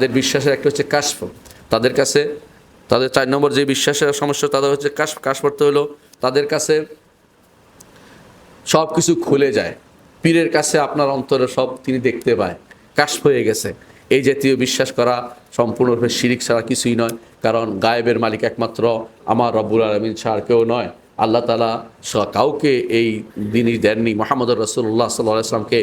তাদের বিশ্বাসের একটা হচ্ছে কাশফ। তাদের কাছে, তাদের চার নম্বর যে বিশ্বাসের সমস্যা, তাদের হচ্ছে কাশ কাশ পড়তে হলো তাদের কাছে সব কিছু খুলে যায়। পীরের কাছে আপনার অন্তরে সব তিনি দেখতে পায়। কাশ হয়ে গেছে। এই জাতীয় বিশ্বাস করা সম্পূর্ণরূপে শিরিক ছাড়া কিছুই নয়। কারণ গায়েবের মালিক একমাত্র আমার রব্বুল আলমিন ছাড় কেউ নয়। আল্লাহ তালা কাউকে এই জিনিস দেননি। মোহাম্মদ রসুল্লাহ সাল্লাহ আসলামকে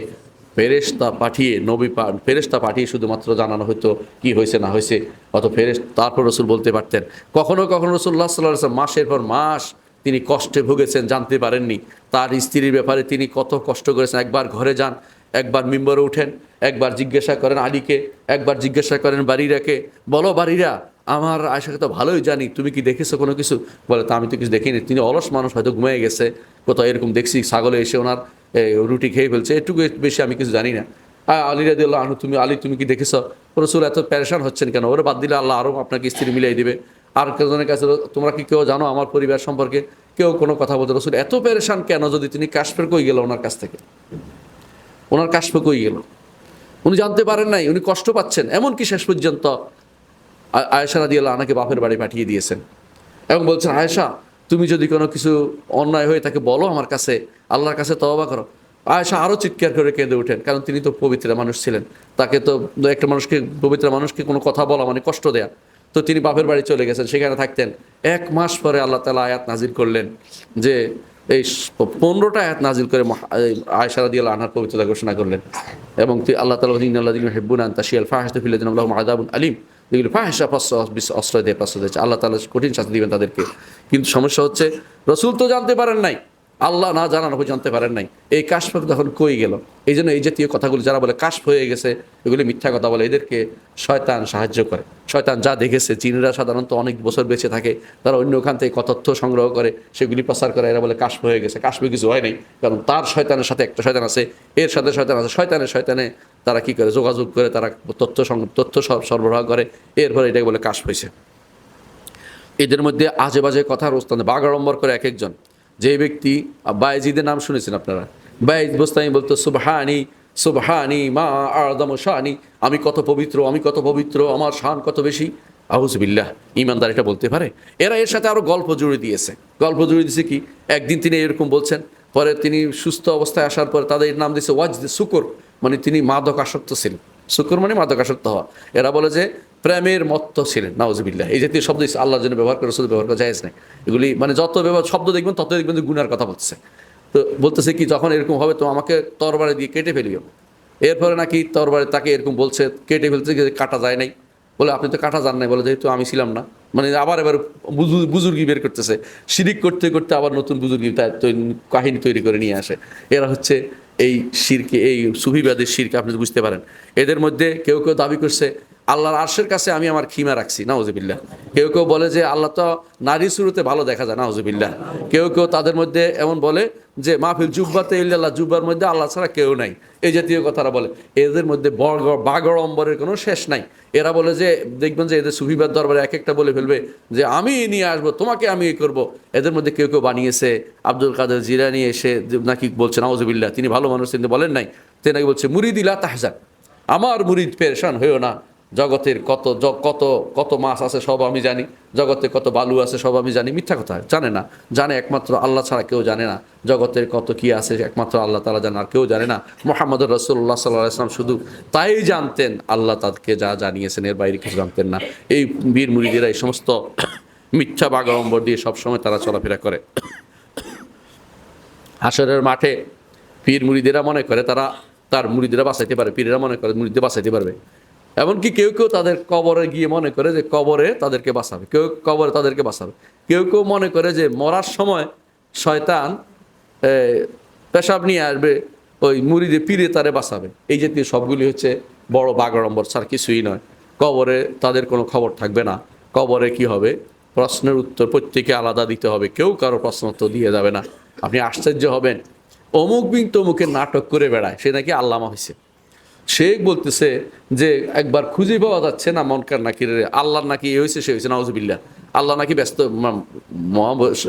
ফেরেশতা পাঠিয়ে নবী পা ফেরেশতা পাঠিয়ে শুধুমাত্র জানানো হতো কি হয়েছে না হয়েছে অত ফেরেশ তারপর রসুল বলতে পারতেন, কখনো কখনো রসুল্লাহ সাল্লাহ মাসের পর মাস তিনি কষ্টে ভুগেছেন, জানতে পারেননি। তার স্ত্রীর ব্যাপারে তিনি কত কষ্ট করেছেন। একবার ঘরে যান, একবার মেম্বরে উঠেন, একবার জিজ্ঞাসা করেন আলীকে, একবার জিজ্ঞাসা করেন বাড়িরাকে, বলো বাড়িরা আমার আয়সাকে তো ভালোই জানি, তুমি কি দেখেছ কোনো কিছু? বলে, তা আমি তো কিছু দেখিনি। তিনি অলস মানুষ, হয়তো ঘুমিয়ে গেছে। কোথাও এরকম দেখছি, ছাগলে এসে ওনার রুটি খেয়ে ফেলছে। এটুকু বেশি আমি কিছু জানি না। আলী রাদি আল্লাহ আনু তুমি, আলী, তুমি কি দেখেছ? রসুল এত প্যারেশান হচ্ছেন কেন? ওরা বাদ দিলে আল্লাহ আরও আপনাকে স্ত্রী মিলিয়ে দিবে। আর কেজনের কাছে, তোমরা কি কেউ জানো আমার পরিবার সম্পর্কে? কেউ কোনো কথা বলতে, রসুল, এত প্যারেশান কেন যদি তিনি কাশ্মীর কই গেল ওনার কাছ থেকে? ওনার কাশ্মীর কই গেল? উনি জানতে পারেন নাই, উনি কষ্ট পাচ্ছেন, এমনকি শেষ পর্যন্ত আয়েশা রাদি আল্লাহ আনাকে বাপের বাড়ি পাঠিয়ে দিয়েছেন। এবং বলছেন, আয়েশা, তুমি যদি কোনো কিছু অন্যায় হয়ে তাকে বলো আমার কাছে, আল্লাহর কাছে তওবা করো। আয়েশা আরও চিৎকার করে কেঁদে ওঠেন, কারণ তিনি তো পবিত্র মানুষ ছিলেন। তাকে তো একটা মানুষকে, পবিত্র মানুষকে কোনো কথা বলা মানে কষ্ট দেয়া। তো তিনি বাপের বাড়ি চলে গেছেন, সেখানে থাকতেন। এক মাস পরে আল্লাহ তালা আয়াত নাজির করলেন যে, এই পনেরোটা আয়াত নাজিল করে মহা- এই আয়েশা রাদি আল্লাহ আনহার পবিত্রতা ঘোষণা করলেন। এবং আল্লাহ তালা আল্লাহ হেব্বুন আন্তা শিয়াল ফাহাস্ত ফিলেদিন আল্লাহ আলিম। যেগুলো অস্ত্র দিয়ে প্রশ্রয় দিয়েছে আল্লাহ তালা কঠিন শাস্তি দিবেন তাদেরকে। কিন্তু সমস্যা হচ্ছে, রসুল তো জানতে পারেন নাই। আল্লাহ না জানানো জানতে পারেন নাই। এই কাশফ তখন কই গেল? এই জন্য এই জাতীয় কথাগুলো যারা বলে কাশফ হয়ে গেছে, এগুলি মিথ্যা কথা বলে। এদেরকে শয়তান সাহায্য করে। শয়তান যা দেখেছে, চীনরা সাধারণত অনেক বছর বেঁচে থাকে। তারা অন্য ওখান থেকে তথ্য সংগ্রহ করে, সেগুলি প্রচার করে। এরা বলে কাশফ হয়ে গেছে। কাশফে কিছু হয় নাই। কারণ তার শয়তানের সাথে একটা শয়তান আছে, এর সাথে শয়তান আছে, শয়তানের শয়তানে তারা কি করে? যোগাযোগ করে তারা তথ্য তথ্য সর- সরবরাহ করে। এরপরে এটাকে বলে কাশ হয়েছে। এদের মধ্যে আজে বাজে কথার ওস্তান বাগাড়ম্বর করে এক একজন। যে ব্যক্তি বায়েজিদের নাম শুনেছেন আপনারা? বায়েজ বোস্তানি বলতো, সুবহানি সুবহানি মা আদম শাহানি আমি কত পবিত্র আমি কত পবিত্র আমার শান কত বেশি আহুজবিল্লাহ ইমানদার এটা বলতে পারে এরা এর সাথে আরও গল্প জুড়ে দিয়েছে গল্প জুড়ে দিয়েছে কি একদিন তিনি এরকম বলছেন পরে তিনি সুস্থ অবস্থায় আসার পরে তাদের নাম দিয়েছে ওয়াজ শুকর মানে তিনি মাদক আসক্ত ছিলেন। শুকর মানে মাদক আসক্ত হওয়া। এরা বলে যে প্রেমের মত্ত ছিলেন, নাউজবিল্লাহ। এই জাতীয় শব্দ আল্লাহর জন্য ব্যবহার করে শুধু ব্যবহার করা যায় নাই। এগুলি মানে যত ব্যবহার, শব্দ দেখবেন, তত দেখবেন যে গুনার কথা বলছে তো বলতেছে কি, যখন এরকম হবে তো আমাকে তরবারে দিয়ে কেটে ফেলিও। এরপরে নাকি তরবারে তাকে এরকম বলছে, কেটে ফেলছে যে কাটা যায় নাই। বলে, আপনি তো কাটা যান নাই। বলে, যেহেতু আমি ছিলাম না। মানে আবার এবার বুজু- বুজুর্গি বের করতেছে। শিরিক করতে করতে আবার নতুন বুজুর্গি কাহিনী তৈরি করে নিয়ে আসে। এরা হচ্ছে এই শিরকে, এই সুফিবাদের শিরকে আপনি বুঝতে পারেন। এদের মধ্যে কেউ কেউ দাবি করছে, আল্লাহর আর্শের কাছে আমি আমার খিমা রাখছি না নাউজুবিল্লাহ। কেউ কেউ বলে যে আল্লাহ তো নারী শুরুতে ভালো দেখা যায় না নাউজুবিল্লাহ। কেউ কেউ তাদের মধ্যে এমন বলে যে মাহফিল জুব্বাতে ইল্লাল্লাহ, জুব্বার মধ্যে আল্লাহ ছাড়া কেউ নাই। এই জাতীয় কথারা বলে। এদের মধ্যে বড় বাগড়, অম্বরের কোনো শেষ নাই। এরা বলে যে, দেখবেন যে এদের সুফিবাদ দরবারে এক একটা বলে ফেলবে যে, আমি নিয়ে আসব, তোমাকে আমি এই করব। এদের মধ্যে কেউ কেউ বানিয়েছে, আব্দুল কাদের জিরানি এসে নাকি বলছেন আউজবিল্লা তিনি ভালো মানুষ, তিনি বলেন নাই। তিনি নাকি বলছে মুরিদিলা তাহজান আমার মুরিদ পেরেশান হয়েও না। জগতের কত কত কত মাছ আছে সব আমি জানি। জগতে কত বালু আছে সব আমি জানি, মিথ্যা কথা, জানে না। জানে একমাত্র আল্লাহ ছাড়া কেউ জানে না। জগতের কত কি আছে একমাত্র আল্লাহ তালা জানে, আর কেউ জানে না। মোহাম্মদ রসুল্লাহ সাল্লাহ ইসলাম শুধু তাই জানতেন, আল্লাহ তাদেরকে যা জানিয়েছেন, এর বাইরে কিছু জানতেন না। এই বীর মুড়িদেরা এই সমস্ত মিথ্যা বাগাড়ম্বর দিয়ে সবসময় তারা চলাফেরা করে। হাসরের মাঠে পীর মুড়িদেরা মনে করে, তারা তার মুড়িদেরা বাঁচাইতে পারে, পীরেরা মনে করে মুড়িদের বাঁচাইতে পারবে। এমনকি কেউ কেউ তাদের কবরে গিয়ে মনে করে যে কবরে তাদেরকে বাঁচাবে। কেউ কবরে তাদেরকে বাঁচাবে। কেউ কেউ মনে করে যে মরার সময় শয়তান পেশাব নিয়ে আসবে, ওই মুড়িদে, পীরে তারে বাঁচাবে। এই জাতীয় সবগুলি হচ্ছে বড় বাগড়ম্বর ছাড় কিছুই নয়। কবরে তাদের কোনো খবর থাকবে না। কবরে কি হবে? প্রশ্নের উত্তর প্রত্যেকে আলাদা দিতে হবে। কেউ কারও প্রশ্ন উত্তর দিয়ে যাবে না। আপনি আশ্চর্য হবেন। অমুক বিন তমুকে নাটক করে বেড়ায়। সে নাকি আল্লামা হয়েছে। সে বলতেছে যে একবার খুঁজে পাওয়া যাচ্ছে না মনকার নাকি রে আল্লাহ নাকি এ হয়েছে সে হয়েছে নাউজুবিল্লাহ আল্লাহ নাকি ব্যস্ত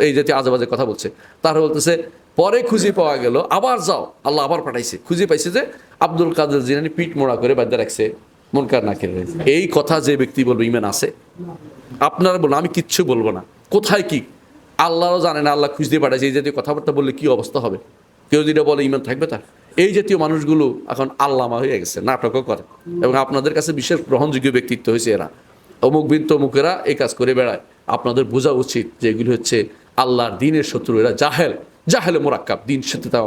এই জাতীয় আজে বাজে কথা বলছে। তারা বলতেছে, পরে খুঁজে পাওয়া গেল, আবার যাও, আল্লাহ আবার পাঠাইছে। খুঁজে পাইছে যে আব্দুল কাদের জিনানি পিঠ মোড়া করে বাদ্যা রাখছে মুনকার নাকির এই কথা যে ব্যক্তি বলবে, ইমান আছে? আপনারা বলুন, আমি কিচ্ছু বলব না। কোথায় কি? আল্লাহরও জানে না, আল্লাহ খুঁজতে পাঠাইছে, এই জাতীয় কথাবার্তা বললে কি অবস্থা হবে? কেউ যদি বলে, ইমান থাকবে তার? এই জাতীয় মানুষগুলো এখন আল্লামা হয়ে গেছে, নাটকও করে। এবং আপনাদের কাছে বিশেষ গ্রহণযোগ্য ব্যক্তিত্ব হয়েছে এরা। অমুক বিন তমুকেরা এই কাজ করে বেড়ায়। আপনাদের বোঝা উচিত যে এগুলি হচ্ছে আল্লাহর দিনের শত্রু, এরা জাহেল। জাহেলে মোরাক্কাব, দিন সাথে তারা